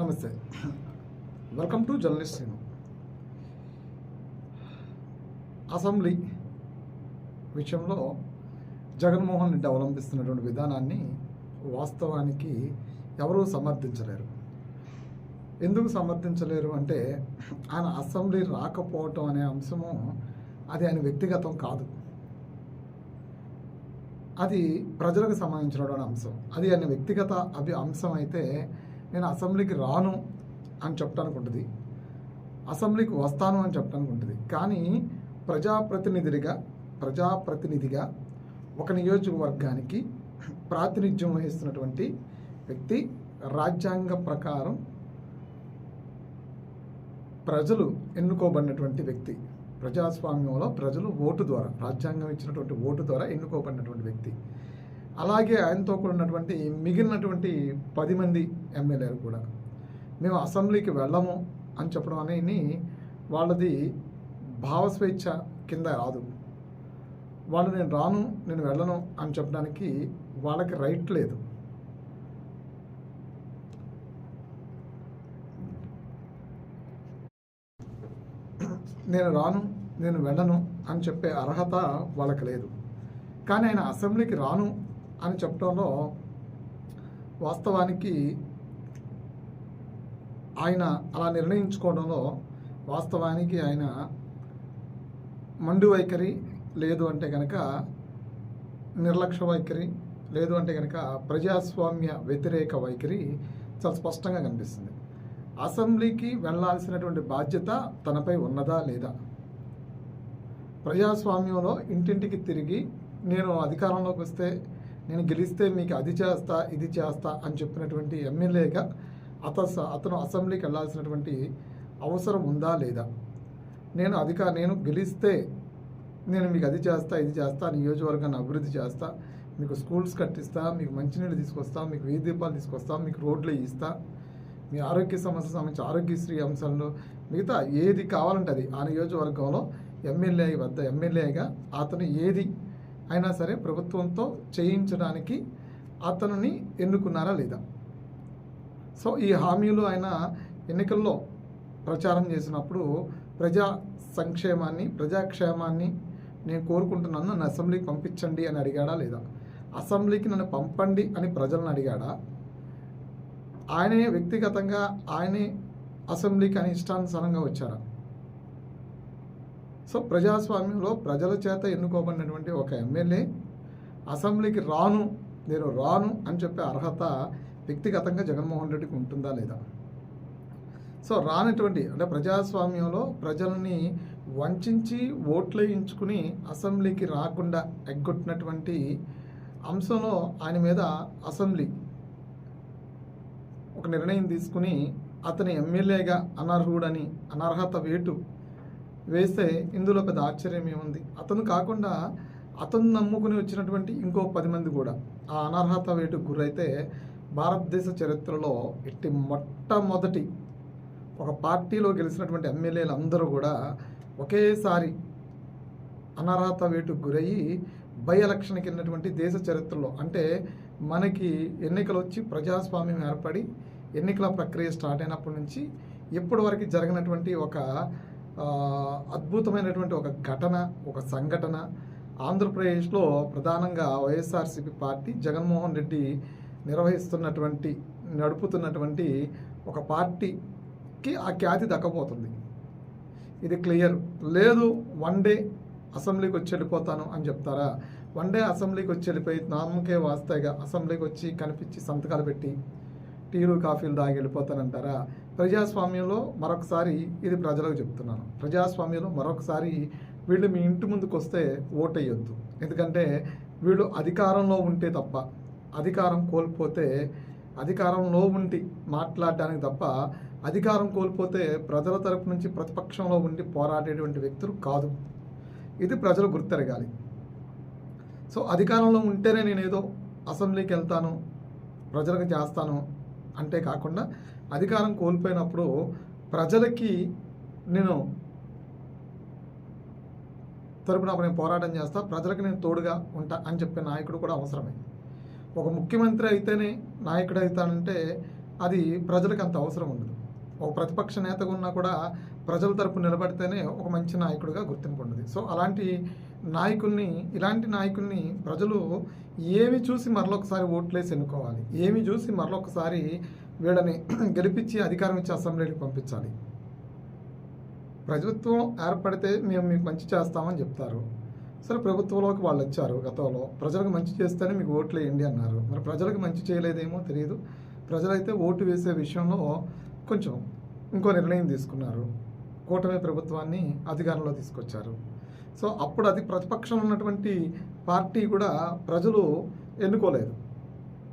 నమస్తే. Welcome to journalist నేను assembly విషయంలో జగన్మోహన్ రెడ్డి అవలంబిస్తున్నటువంటి విధానాన్ని వాస్తవానికి ఎవరూ సమర్థించలేరు. ఎందుకు సమర్థించలేరు అంటే ఆయన అసెంబ్లీ రాకపోవటం అనే అంశము అది ఆయన వ్యక్తిగతం కాదు. అది ప్రజలకు సంబంధించినటువంటి అంశం. అది ఆయన వ్యక్తిగత అభి అంశం అయితే నేను అసెంబ్లీకి రాను అని చెప్పడానికి ఉంటుంది. అసెంబ్లీకి వస్తాను అని చెప్పడానికి ఉంటుంది. కానీ ప్రజాప్రతినిధుడిగా ప్రజాప్రతినిధిగా ఒక నియోజకవర్గానికి ప్రాతినిధ్యం వహిస్తున్నటువంటి వ్యక్తి రాజ్యాంగ ప్రకారం ప్రజలు ఎన్నుకోబడినటువంటి వ్యక్తి. ప్రజాస్వామ్యంలో ప్రజలు ఓటు ద్వారా రాజ్యాంగం ఇచ్చినటువంటి ఓటు ద్వారా ఎన్నుకోబడినటువంటి వ్యక్తి. అలాగే ఆయనతో కూడా ఉన్నటువంటి మిగిలినటువంటి పది మంది ఎమ్మెల్యేలు కూడా మేము అసెంబ్లీకి వెళ్ళము అని చెప్పడం అనేది వాళ్ళది భావస్వేచ్ఛ కింద రాదు. వాళ్ళు నేను రాను నేను వెళ్ళను అని చెప్పడానికి వాళ్ళకి రైట్ లేదు. నేను రాను నేను వెళ్ళను అని చెప్పే అర్హత వాళ్ళకి లేదు. కానీ ఆయన అసెంబ్లీకి రాను అని చెప్పడంలో వాస్తవానికి ఆయన అలా నిర్ణయించుకోవడంలో వాస్తవానికి ఆయన మండు వైఖరి లేదు అంటే కనుక నిర్లక్ష్య వైఖరి లేదు అంటే కనుక ప్రజాస్వామ్య వ్యతిరేక వైఖరి చాలా స్పష్టంగా కనిపిస్తుంది. అసెంబ్లీకి వెళ్ళాల్సినటువంటి బాధ్యత తనపై ఉన్నదా లేదా? ప్రజాస్వామ్యంలో ఇంటింటికి తిరిగి నేను అధికారంలోకి వస్తే నేను గెలిస్తే మీకు అది చేస్తా ఇది చేస్తా అని చెప్పినటువంటి ఎమ్మెల్యేగా అత అతను అసెంబ్లీకి వెళ్ళాల్సినటువంటి అవసరం ఉందా లేదా? నేను అధిక నేను గెలిస్తే నేను మీకు అది చేస్తా ఇది చేస్తా నియోజకవర్గాన్ని అభివృద్ధి చేస్తా మీకు స్కూల్స్ కట్టిస్తా మీకు మంచినీళ్ళు తీసుకొస్తా మీకు వీధి దీపాలు తీసుకొస్తా మీకు రోడ్లు ఇస్తా మీ ఆరోగ్య సమస్య సంబంధించి ఆరోగ్యశ్రీ అంశంలో మిగతా ఏది కావాలంటే అది. ఆ నియోజకవర్గంలో ఎమ్మెల్యే వద్ద ఎమ్మెల్యేగా అతను ఏది అయినా సరే ప్రభుత్వంతో చేయించడానికి అతనిని ఎన్నుకున్నారా లేదా? సో ఈ హామీలు ఆయన ఎన్నికల్లో ప్రచారం చేసినప్పుడు ప్రజా సంక్షేమాన్ని ప్రజాక్షేమాన్ని నేను కోరుకుంటున్నాను నన్ను అసెంబ్లీకి పంపించండి అని అడిగాడా లేదా? అసెంబ్లీకి నన్ను పంపండి అని ప్రజలను అడిగాడా? ఆయనే వ్యక్తిగతంగా ఆయనే అసెంబ్లీకి అని ఇష్టానుసారంగా వచ్చారా? సో ప్రజాస్వామ్యంలో ప్రజల చేత ఎన్నుకోబడినటువంటి ఒక ఎమ్మెల్యే అసెంబ్లీకి రాను నేను రాను అని చెప్పే అర్హత వ్యక్తిగతంగా జగన్మోహన్ రెడ్డికి ఉంటుందా లేదా? సో రానటువంటి అంటే ప్రజాస్వామ్యంలో ప్రజల్ని వంచి ఓట్లు వేయించుకుని అసెంబ్లీకి రాకుండా ఎగ్గొట్టినటువంటి అంశంలో ఆయన మీద అసెంబ్లీ ఒక నిర్ణయం తీసుకుని అతని ఎమ్మెల్యేగా అనర్హుడని అనర్హత వేటు వేస్తే ఇందులో పెద్ద ఆశ్చర్యం ఏముంది? అతను కాకుండా అతను నమ్ముకుని వచ్చినటువంటి ఇంకో పది మంది కూడా. ఆ అనర్హత వేటుకు గురైతే భారతదేశ చరిత్రలో ఇట్టి మొట్టమొదటి ఒక పార్టీలో గెలిచినటువంటి ఎమ్మెల్యేలు అందరూ కూడా ఒకేసారి అనర్హత వేటుకు గురయ్యి బై ఎలక్షన్కి వెళ్ళినటువంటి దేశ చరిత్రలో. అంటే మనకి ఎన్నికలు వచ్చి ప్రజాస్వామ్యం ఏర్పడి ఎన్నికల ప్రక్రియ స్టార్ట్ అయినప్పటి నుంచి ఇప్పటి వరకు జరిగినటువంటి ఒక అద్భుతమైనటువంటి ఒక ఘటన ఒక సంఘటన. ఆంధ్రప్రదేశ్లో ప్రధానంగా వైఎస్ఆర్సీపీ పార్టీ జగన్మోహన్ రెడ్డి నిర్వహిస్తున్నటువంటి నడుపుతున్నటువంటి ఒక పార్టీకి ఆ ఖ్యాతి దక్కపోతుంది ఇది క్లియర్. లేదు వన్ డే అసెంబ్లీకి వచ్చి వెళ్ళిపోతాను అని చెప్తారా? వన్ డే అసెంబ్లీకి వచ్చి వెళ్ళిపోయి నామకే వాస్తాయిగా అసెంబ్లీకి వచ్చి కనిపించి సంతకాలు పెట్టి టీలు కాఫీలు దాగి వెళ్ళిపోతానంటారా? ప్రజాస్వామ్యంలో మరొకసారి ఇది ప్రజలకు చెప్తున్నాను. ప్రజాస్వామ్యంలో మరొకసారి వీళ్ళు మీ ఇంటి ముందుకు వస్తే ఓటేయొద్దు. ఎందుకంటే వీళ్ళు అధికారంలో ఉంటే తప్ప అధికారం కోల్పోతే అధికారంలో ఉండి మాట్లాడడానికి తప్ప అధికారం కోల్పోతే ప్రజల తరపు నుంచి ప్రతిపక్షంలో ఉండి పోరాడేటువంటి వ్యక్తులు కాదు. ఇది ప్రజలు గుర్తెరగాలి. సో అధికారంలో ఉంటేనే నేను ఏదో అసెంబ్లీకి వెళ్తాను ప్రజలకు చేస్తాను అంతే కాకుండా అధికారం కోల్పోయినప్పుడు ప్రజలకి నేను తరపున నేను పోరాటం చేస్తా ప్రజలకు నేను తోడుగా ఉంటా అని చెప్పే నాయకుడు కూడా అవసరమే. ఒక ముఖ్యమంత్రి అయితేనే నాయకుడు అవుతానంటే అది ప్రజలకు అంత అవసరం ఉండదు. ఒక ప్రతిపక్ష నేతగా ఉన్నా కూడా ప్రజల తరపు నిలబడితేనే ఒక మంచి నాయకుడిగా గుర్తింపు ఉండదు. సో అలాంటి నాయకుల్ని ఇలాంటి నాయకుల్ని ప్రజలు ఏమి చూసి మరొకసారి ఓట్లేసి ఎన్నుకోవాలి? ఏమి చూసి మరొకసారి వీళ్ళని గెలిపించి అధికారం ఇచ్చి అసెంబ్లీకి పంపించాలి? ప్రభుత్వం ఏర్పడితే మేము మీకు మంచి చేస్తామని చెప్తారు. సరే ప్రభుత్వంలోకి వాళ్ళు వచ్చారు గతంలో. ప్రజలకు మంచి చేస్తేనే మీకు ఓట్లు వేయండి అన్నారు. మరి ప్రజలకు మంచి చేయలేదేమో తెలియదు. ప్రజలైతే ఓటు వేసే విషయంలో కొంచెం ఇంకో నిర్ణయం తీసుకున్నారు. కూటమి ప్రభుత్వాన్ని అధికారంలో తీసుకొచ్చారు. సో అప్పుడు అది ప్రతిపక్షం ఉన్నటువంటి పార్టీ కూడా ప్రజలు ఎన్నుకోలేదు.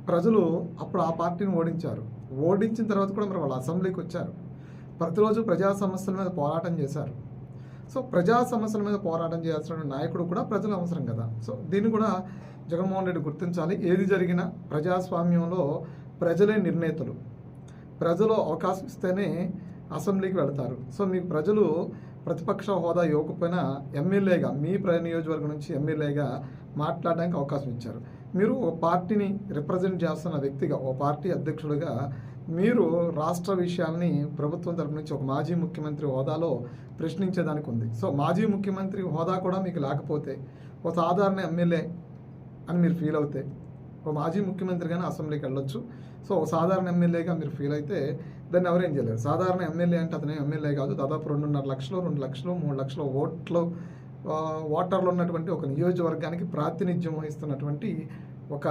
ప్రజలు అప్పుడు ఆ పార్టీని ఓడించారు. ఓడించిన తర్వాత కూడా మరి వాళ్ళు అసెంబ్లీకి వచ్చారు. ప్రతిరోజు ప్రజా సమస్యల మీద పోరాటం చేశారు. సో ప్రజా సమస్యల మీద పోరాటం చేయాల్సిన నాయకుడు కూడా ప్రజల అవసరం కదా. సో దీన్ని కూడా జగన్మోహన్ రెడ్డి గుర్తించాలి. ఏది జరిగినా ప్రజాస్వామ్యంలో ప్రజలే నిర్ణేతలు. ప్రజలు అవకాశం ఇస్తేనే అసెంబ్లీకి వెళతారు. సో మీకు ప్రజలు ప్రతిపక్ష హోదా ఇవ్వకపోయినా ఎమ్మెల్యేగా మీ ప్ర నియోజకవర్గం నుంచి ఎమ్మెల్యేగా మాట్లాడడానికి అవకాశం ఇచ్చారు. మీరు ఒక పార్టీని రిప్రజెంట్ చేస్తున్న వ్యక్తిగా ఓ పార్టీ అధ్యక్షుడిగా మీరు రాష్ట్ర విషయాల్ని ప్రభుత్వం తరపు నుంచి ఒక మాజీ ముఖ్యమంత్రి హోదాలో ప్రశ్నించేదానికి ఉంది. సో మాజీ ముఖ్యమంత్రి హోదా కూడా మీకు లేకపోతే ఒక సాధారణ ఎమ్మెల్యే అని మీరు ఫీల్ అవుతే ఒక మాజీ ముఖ్యమంత్రిగానే అసెంబ్లీకి వెళ్ళొచ్చు. సో సాధారణ ఎమ్మెల్యేగా మీరు ఫీల్ అయితే దాన్ని ఎవరేం చేయలేరు. సాధారణ ఎమ్మెల్యే అంటే అతనే ఎమ్మెల్యే కాదు. దాదాపు రెండున్నర లక్షలు రెండు లక్షలు మూడు లక్షల ఓట్లు ఓటర్లు ఉన్నటువంటి ఒక నియోజకవర్గానికి ప్రాతినిధ్యం వహిస్తున్నటువంటి ఒక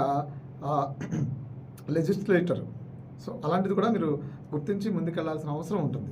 లెజిస్లేటర్ సో అలాంటిది కూడా మీరు గుర్తించి ముందుకెళ్ళాల్సిన అవసరం ఉంటుంది.